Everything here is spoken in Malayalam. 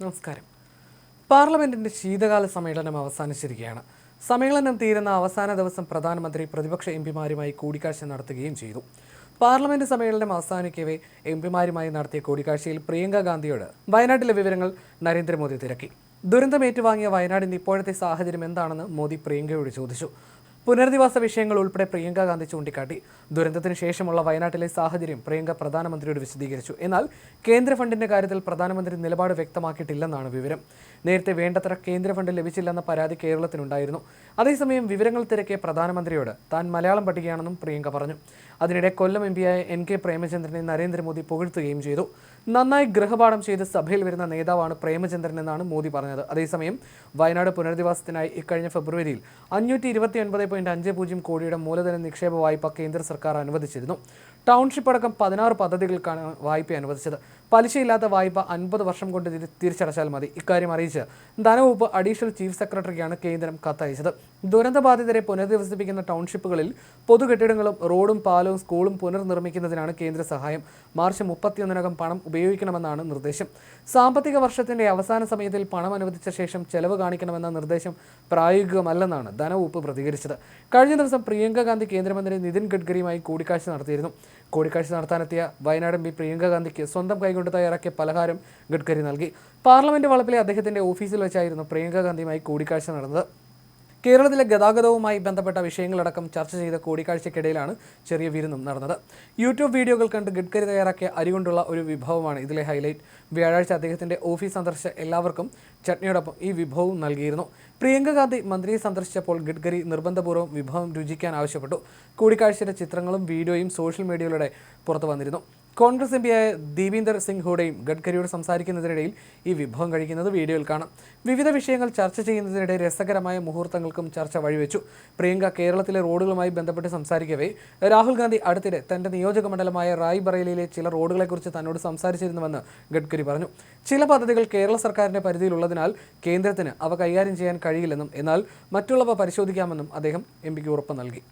നമസ്കാരം. പാർലമെന്റിന്റെ ശീതകാല സമ്മേളനം അവസാനിച്ചിരിക്കുകയാണ്. സമ്മേളനം തീരുന്ന അവസാന ദിവസം പ്രധാനമന്ത്രി പ്രതിപക്ഷ എം പിമാരുമായി കൂടിക്കാഴ്ച നടത്തുകയും ചെയ്തു. പാർലമെന്റ് സമ്മേളനം അവസാനിക്കവേ എം പിമാരുമായി നടത്തിയ കൂടിക്കാഴ്ചയിൽ പ്രിയങ്ക ഗാന്ധിയോട് വയനാട്ടിലെ വിവരങ്ങൾ നരേന്ദ്രമോദി തിരക്കി. ദുരന്തം ഏറ്റുവാങ്ങിയ വയനാടിന്റെ ഇപ്പോഴത്തെ സാഹചര്യം എന്താണെന്ന് മോദി പ്രിയങ്കയോട് ചോദിച്ചു. പുനരധിവാസ വിഷയങ്ങൾ ഉൾപ്പെടെ പ്രിയങ്ക ഗാന്ധി ചൂണ്ടിക്കാട്ടി. ദുരന്തത്തിന് ശേഷമുള്ള വയനാട്ടിലെ സാഹചര്യം പ്രിയങ്ക പ്രധാനമന്ത്രിയോട് വിശദീകരിച്ചു. എന്നാൽ കേന്ദ്ര ഫണ്ടിന്റെ കാര്യത്തിൽ പ്രധാനമന്ത്രി നിലപാട് വ്യക്തമാക്കിയിട്ടില്ലെന്നാണ് വിവരം. നേരത്തെ വേണ്ടത്ര കേന്ദ്ര ഫണ്ട് ലഭിച്ചില്ലെന്ന പരാതി കേരളത്തിനുണ്ടായിരുന്നു. അതേസമയം വിവരങ്ങൾ തിരക്കിയ പ്രധാനമന്ത്രിയോട് താൻ മലയാളം പഠിക്കുകയാണെന്നും പ്രിയങ്ക പറഞ്ഞു. അതിനിടെ കൊല്ലം എം പിയായ എൻ കെ പ്രേമചന്ദ്രനെ നരേന്ദ്രമോദി പുകഴ്ത്തുകയും ചെയ്തു. നന്നായി ഗൃഹപാഠം ചെയ്ത് സഭയിൽ വരുന്ന നേതാവാണ് പ്രേമചന്ദ്രൻ എന്നാണ് മോദി പറഞ്ഞത്. അതേസമയം വയനാട് പുനരധിവാസത്തിനായി ഇക്കഴിഞ്ഞ ഫെബ്രുവരിയിൽ അഞ്ഞൂറ്റി ഇരുപത്തി ഒൻപത് പോയിന്റ് അഞ്ച് പൂജ്യം കോടിയുടെ മൂലധന നിക്ഷേപ വായ്പ കേന്ദ്ര സർക്കാർ അനുവദിച്ചിരുന്നു. ടൗൺഷിപ്പ് അടക്കം പതിനാറ് പദ്ധതികൾക്കാണ് വായ്പ അനുവദിച്ചത്. പലിശയില്ലാത്ത വായ്പ അൻപത് വർഷം കൊണ്ട് തിരി- തിരിച്ചടച്ചാൽ മതി. ഇക്കാര്യം അറിയിച്ച് ധനവകുപ്പ് അഡീഷണൽ ചീഫ് സെക്രട്ടറിക്കാണ് കേന്ദ്രം കത്തയച്ചത്. ദുരന്തബാധിതരെ പുനരധിവസിപ്പിക്കുന്ന ടൗൺഷിപ്പുകളിൽ പൊതുകെട്ടിടങ്ങളും റോഡും പാലവും സ്കൂളും പുനർനിർമ്മിക്കുന്നതിനാണ് കേന്ദ്ര സഹായം. മാർച്ച് മുപ്പത്തിയൊന്നിനകം പണം ഉപയോഗിക്കണമെന്നാണ് നിർദ്ദേശം. സാമ്പത്തിക വർഷത്തിന്റെ അവസാന സമയത്തിൽ പണം അനുവദിച്ച ശേഷം ചെലവ് കാണിക്കണമെന്ന നിർദ്ദേശം പ്രായോഗികമല്ലെന്നാണ് ധനവകുപ്പ് പ്രതികരിച്ചത്. കഴിഞ്ഞ ദിവസം പ്രിയങ്ക ഗാന്ധി കേന്ദ്രമന്ത്രി നിതിൻ ഗഡ്കരിയുമായി കൂടിക്കാഴ്ച നടത്തിയിരുന്നു. കൂടിക്കാഴ്ച നടത്താനെത്തിയ വയനാട് എം പി പ്രിയങ്ക ഗാന്ധിക്ക് സ്വന്തം കൈകൊണ്ട് തയ്യാറാക്കിയ പലഹാരം ഗഡ്കരി നൽകി. പാർലമെന്റ് വളപ്പിലെ അദ്ദേഹത്തിന്റെ ഓഫീസിൽ വെച്ചായിരുന്നു പ്രിയങ്ക ഗാന്ധിയുമായി കൂടിക്കാഴ്ച നടന്നത്. കേരളത്തിലെ ഗതാഗതവുമായി ബന്ധപ്പെട്ട വിഷയങ്ങളടക്കം ചർച്ച ചെയ്ത കൂടിക്കാഴ്ചയ്ക്കിടയിലാണ് ചെറിയ വിരുന്നും നടന്നത്. യൂട്യൂബ് വീഡിയോകൾ കണ്ട് ഗഡ്കരി തയ്യാറാക്കിയ അരികൊണ്ടുള്ള ഒരു വിഭവമാണ് ഇതിലെ ഹൈലൈറ്റ്. വ്യാഴാഴ്ച അദ്ദേഹത്തിന്റെ ഓഫീസ് സന്ദർശിച്ച എല്ലാവർക്കും ചട്നിയോടൊപ്പം ഈ വിഭവം നൽകിയിരുന്നു. പ്രിയങ്ക ഗാന്ധി മന്ത്രിയെ സന്ദർശിച്ചപ്പോൾ ഗഡ്കരി നിർബന്ധപൂർവം വിഭവം രുചിക്കാൻ ആവശ്യപ്പെട്ടു. കൂടിക്കാഴ്ചയുടെ ചിത്രങ്ങളും വീഡിയോയും സോഷ്യൽ മീഡിയയിലൂടെ പുറത്തു വന്നിരുന്നു. കോൺഗ്രസ് എം പിയായ ദീപീന്ദർ സിംഗ് ഹൂഡയും ഗഡ്കരിയോട് സംസാരിക്കുന്നതിനിടയിൽ ഈ വിഭവം കഴിക്കുന്നത് വീഡിയോയിൽ കാണാം. വിവിധ വിഷയങ്ങൾ ചർച്ച ചെയ്യുന്നതിനിടെ രസകരമായ മുഹൂർത്തങ്ങൾക്കും ചർച്ച വഴിവെച്ചു. പ്രിയങ്ക കേരളത്തിലെ റോഡുകളുമായി ബന്ധപ്പെട്ട് സംസാരിക്കവേ രാഹുൽ ഗാന്ധി അടുത്തിടെ തന്റെ നിയോജക മണ്ഡലമായ റായ്ബറേലിയിലെ ചില റോഡുകളെക്കുറിച്ച് തന്നോട് സംസാരിച്ചിരുന്നുവെന്ന് ഗഡ്കരി പറഞ്ഞു. ചില പദ്ധതികൾ കേരള സർക്കാരിന്റെ പരിധിയിലുള്ളതിനാൽ കേന്ദ്രത്തിന് അവ കൈകാര്യം ചെയ്യാൻ കഴിയില്ലെന്നും എന്നാൽ മറ്റുള്ളവ പരിശോധിക്കാമെന്നും അദ്ദേഹം എം പിക്ക് ഉറപ്പ് നൽകി.